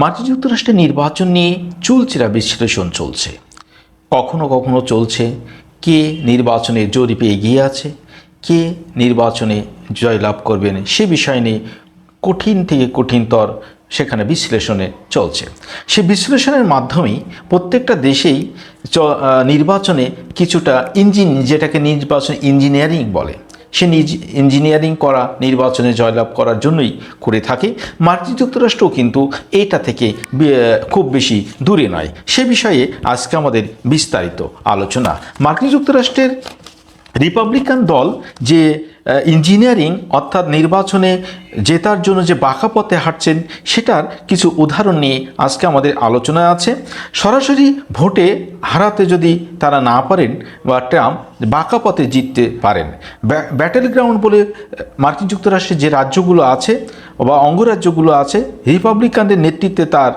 মার্কিন যুক্তরাষ্ট্রের নির্বাচন নিয়ে চুলচেরা বিশ্লেষণ চলছে। কখনো কখনো চলছে কে নির্বাচনে জরিপে এগিয়ে আছে, কে নির্বাচনে জয়লাভ করবেন সে বিষয় নিয়ে কঠিন থেকে কঠিনতর সেখানে বিশ্লেষণে চলছে। সে বিশ্লেষণের মাধ্যমেই প্রত্যেকটা দেশেই নির্বাচনে কিছুটা ইঞ্জিন, যেটাকে নির্বাচন ইঞ্জিনিয়ারিং বলে সে নিজ ইঞ্জিনিয়ারিং করা, নির্বাচনে জয়লাভ করার জন্যই করে থাকে। মার্কিন যুক্তরাষ্ট্রও কিন্তু এটা থেকে খুব বেশি দূরে নয়। সে বিষয়ে আজকে আমাদের বিস্তারিত আলোচনা। মার্কিন যুক্তরাষ্ট্রের রিপাবলিকান দল যে ইঞ্জিনিয়ারিং অর্থাৎ নির্বাচনে জেতার জন্য যে বাঁকা পথে হাঁটছেন, সেটার কিছু উদাহরণ নিয়ে আজকে আমাদের আলোচনায় আছে। সরাসরি ভোটে হারাতে যদি তারা না পারেন বা ট্রাম্প বাঁকা পথে জিততে পারেন। ব্যাটেল গ্রাউন্ড বলে মার্কিন যুক্তরাষ্ট্রের যে রাজ্যগুলো আছে বা অঙ্গরাজ্যগুলো আছে, রিপাবলিকানদের নেতৃত্বে তার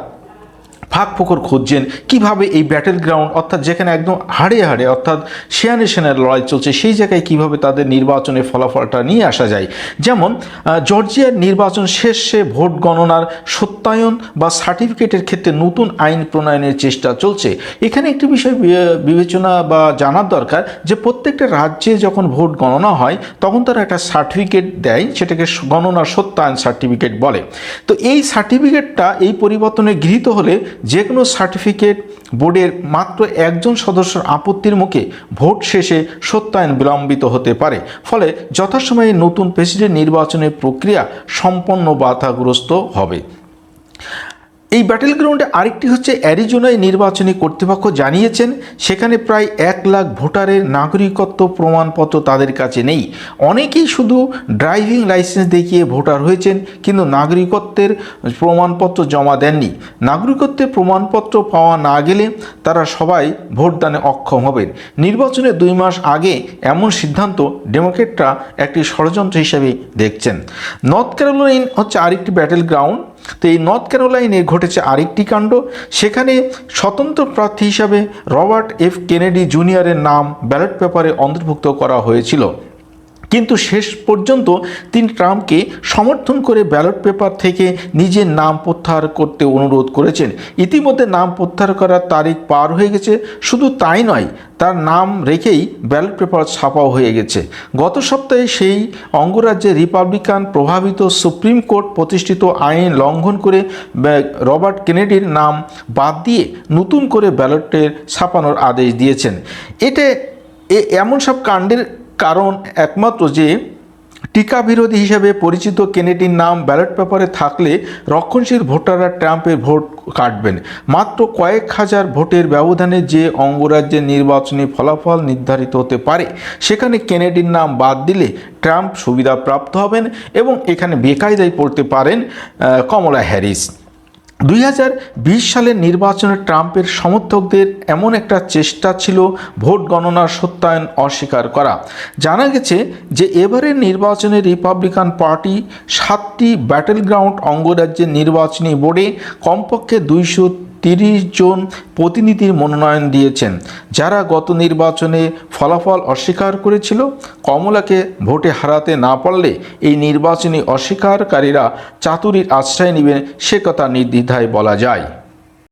ফাঁক ফোকর খুঁজছেন, কীভাবে এই ব্যাটেল গ্রাউন্ড অর্থাৎ যেখানে একদম হাড়ে হাড়ে, অর্থাৎ শেয়ানে সেনের লড়াই চলছে, সেই জায়গায় কীভাবে তাদের নির্বাচনের ফলাফলটা নিয়ে আসা যায়? যেমন জর্জিয়ার নির্বাচন শেষে ভোট গণনার সত্যায়ন বা সার্টিফিকেটের ক্ষেত্রে নতুন আইন প্রণয়নের চেষ্টা চলছে। এখানে একটি বিষয় বিবেচনা বা জানার দরকার যে প্রত্যেকটা রাজ্যে যখন ভোট গণনা হয়, তখন তারা একটা সার্টিফিকেট দেয়, সেটাকে গণনার সত্যায়ন সার্টিফিকেট বলে। তো এই সার্টিফিকেটটা এই পরিবর্তনে গৃহীত হলে যে কোনো সার্টিফিকেট বোর্ডের মাত্র একজন সদস্যর আপত্তির মুখে ভোট শেষে সত্যায়ন বিলম্বিত হতে পারে। ফলে যথাসময়ে নতুন প্রেসিডেন্ট নির্বাচনের প্রক্রিয়া সম্পন্ন বাধাগ্রস্ত হবে। এই ব্যাটেল গ্রাউন্ডে আরেকটি হচ্ছে অ্যারিজোনায় নির্বাচনী কর্তৃপক্ষ জানিয়েছেন, সেখানে প্রায় এক লাখ ভোটারের নাগরিকত্ব প্রমাণপত্র তাদের কাছে নেই। অনেকেই শুধু ড্রাইভিং লাইসেন্স দেখিয়ে ভোটার হয়েছেন, কিন্তু নাগরিকত্বের প্রমাণপত্র জমা দেননি। নাগরিকত্বের প্রমাণপত্র পাওয়া না গেলে তারা সবাই ভোটদানে অক্ষম হবেন। নির্বাচনের দুই মাস আগে এমন সিদ্ধান্ত ডেমোক্রেটরা একটি ষড়যন্ত্র হিসেবে দেখছেন। নর্থ ক্যারোলাইন হচ্ছে আরেকটি ব্যাটেল গ্রাউন্ড তো এই নর্থ ক্যারোলাইনে ঘটেছে আরেকটি কাণ্ড। সেখানে স্বতন্ত্র প্রার্থী হিসাবে রবার্ট এফ কেনেডি জুনিয়রের নাম ব্যালট পেপারে অন্তর্ভুক্ত করা হয়েছিল। কিন্তু শেষ পর্যন্ত তিনি ট্রাম্পকে সমর্থন করে ব্যালট পেপার থেকে নিজের নাম প্রত্যাহার করতে অনুরোধ করেছেন। ইতিমধ্যে নাম প্রত্যাহার করার তারিখ পার হয়ে গেছে। শুধু তাই নয়, তার নাম রেখেই ব্যালট পেপার ছাপাও হয়ে গেছে। গত সপ্তাহে সেই অঙ্গরাজ্যে রিপাবলিকান প্রভাবিত সুপ্রিম কোর্ট প্রতিষ্ঠিত আইন লঙ্ঘন করে রবার্ট কেনেডির নাম বাদ দিয়ে নতুন করে ব্যালটের ছাপানোর আদেশ দিয়েছেন। এটা এমন সব কাণ্ডের কারণ একমাত্র যে টিকা বিরোধী হিসেবে পরিচিত কেনেডির নাম ব্যালট পেপারে থাকলে রক্ষণশীল ভোটাররা ট্রাম্পের ভোট কাটবেন। মাত্র কয়েক হাজার ভোটের ব্যবধানে যে অঙ্গরাজ্যের নির্বাচনী ফলাফল নির্ধারিত হতে পারে, সেখানে কেনেডির নাম বাদ দিলে ট্রাম্প সুবিধা প্রাপ্ত হবেন এবং এখানে বেকায়দায় পড়তে পারেন কমলা হ্যারিস। দুই হাজার বিশ সালের নির্বাচনে ট্রাম্পের সমর্থকদের এমন একটা চেষ্টা ছিল ভোট গণনার সত্যায়ন অস্বীকার করা। জানা গেছে যে এবারের নির্বাচনে রিপাবলিকান পার্টি সাতটি ব্যাটেল গ্রাউন্ড অঙ্গরাজ্যের নির্বাচনী বোর্ডে কমপক্ষে দুইশো তিরিশ জন প্রতিনিধির মনোনয়ন দিয়েছেন। যারা গত নির্বাচনে ফলাফল অস্বীকার করেছিল, কমলাকে ভোটে হারাতে না পারলে এই নির্বাচনী অস্বীকারকারীরা চাতুরির আশ্রয় নেবেন সে কথা নির্দ্বিধায় বলা যায়।